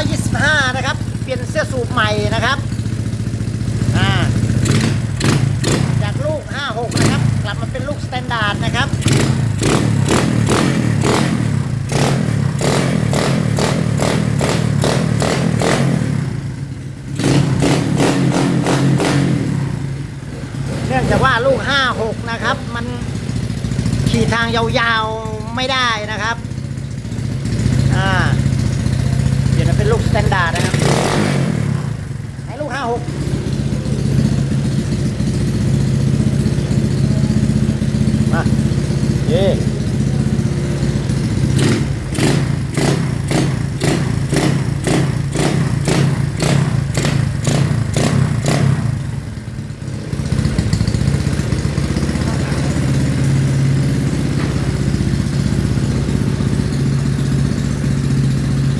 125 นะครับ เปลี่ยนเสื้อสูบใหม่นะครับจากลูก 56 นะครับ กลับมาเป็นลูกสแตนดาร์ดนะครับเนื่องจากว่าลูก 56 นะครับ มันขี่ทางยาวๆ ไม่ได้นะครับ อ่า เดี๋ยวจะเป็นลูกสแตนดาร์ดนะครับาหกมาเย่